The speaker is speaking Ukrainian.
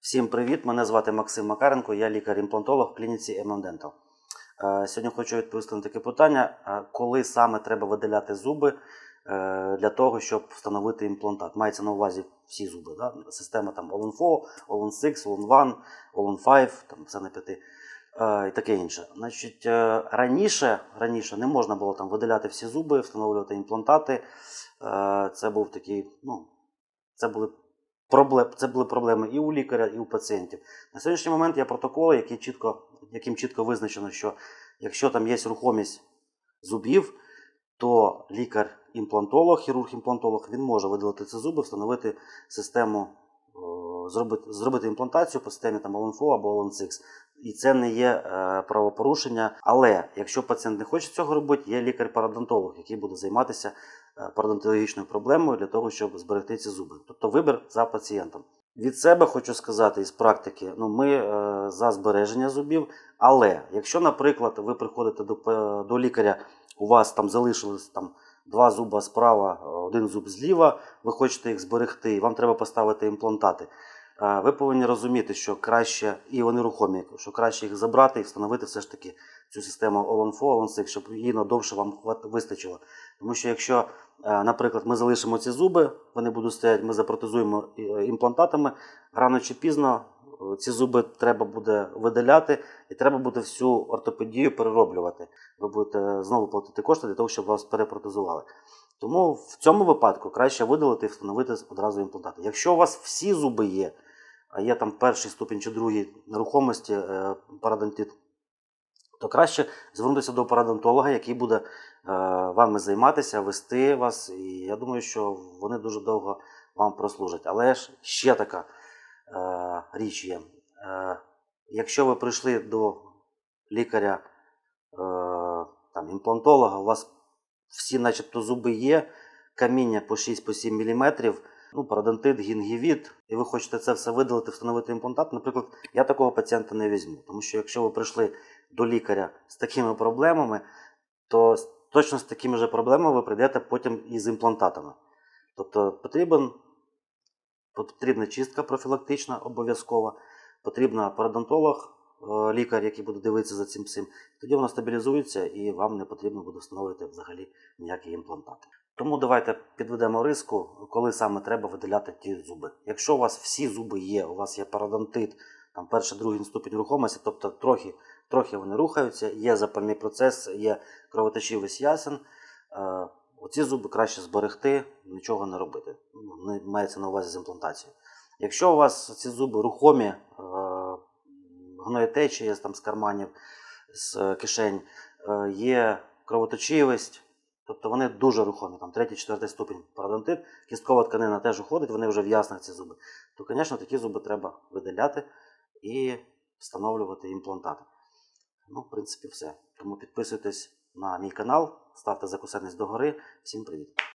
Всім привіт! Мене звати Максим Макаренко, я лікар-імплантолог в клініці Dental. Е, Сьогодні хочу відповісти на таке питання: коли саме треба видаляти зуби е, для того, щоб встановити імплантат. Мається на увазі всі зуби. Да? Система там All 4, All 6, All 1, All 5, там все на п'яти. е, І таке інше. Значить, раніше, раніше не можна було там видаляти всі зуби, встановлювати імплантати. Це був такий, ну, це були це були проблеми і у лікаря, і у пацієнтів. На сьогоднішній момент є протоколи, які чітко, яким чітко визначено, що якщо там є рухомість зубів, то лікар-імплантолог, хірург-імплантолог, він може видалити ці зуби, встановити систему, зробити, зробити імплантацію по системі там All-in-4 або All-in-6. І це не є е, правопорушення. Але якщо пацієнт не хоче цього робити, є лікар-парадонтолог, який буде займатися е, парадонтологічною проблемою для того, щоб зберегти ці зуби. Тобто вибір за пацієнтом. Від себе хочу сказати із практики, ну ми е, за збереження зубів. Але якщо, наприклад, ви приходите до, до лікаря, у вас там залишилось там два зуба справа, один зуб зліва, ви хочете їх зберегти, і вам треба поставити імплантати. Е, Ви повинні розуміти, що краще, і вони рухомі, що краще їх забрати і встановити все ж таки цю систему All-on-4, All-on-6, щоб її надовше вам вистачило. Тому що якщо, е, наприклад, ми залишимо ці зуби, вони будуть стояти, ми запротезуємо е, імплантатами, рано чи пізно е, ці зуби треба буде видаляти, і треба буде всю ортопедію перероблювати. Ви будете знову платити кошти для того, щоб вас перепротезували. Тому в цьому випадку краще видалити і встановити одразу імплантати. Якщо у вас всі зуби є, а є там перший ступінь чи другий нерухомості е, парадонтит, то краще звернутися до парадонтолога, який буде е, вами займатися, вести вас. І я думаю, що вони дуже довго вам прослужать. Але ж ще така річ є. Е, якщо ви прийшли до лікаря, е, там, імплантолога, у вас всі, начебто, зуби є, каміння по 6-7 мм, ну, парадонтит, гінгівіт, і ви хочете це все видалити, встановити імплантат, наприклад, я такого пацієнта не візьму. Тому що якщо ви прийшли до лікаря з такими проблемами, то точно з такими ж проблемами ви прийдете потім і з імплантатами. Тобто потрібен, потрібна чистка профілактична обов'язкова, потрібна парадонтолог, е, лікар, який буде дивитися за цим всім. Тоді воно стабілізується і вам не потрібно буде встановлювати взагалі ніякі імплантати. Тому давайте підведемо риску, коли саме треба видаляти ті зуби. Якщо у вас всі зуби є, у вас є парадонтит, там перший, другий ступінь рухомості, тобто трохи, трохи вони рухаються, є запальний процес, є кровоточивість ясен. Е, оці зуби краще зберегти, нічого не робити. Не мається на увазі з імплантацією. Якщо у вас ці зуби рухомі, е, гноєтечі є там з карманів, з е, кишень, е, є кровоточивість, тобто вони дуже рухомі, там третій, четвертий ступінь парадонтит, кісткова тканина теж уходить, вони вже в ці зуби. То, звісно, такі зуби треба видаляти і встановлювати імплантати. Ну, в принципі, все. Тому підписуйтесь на мій канал, ставте закусеність догори. Всім привіт!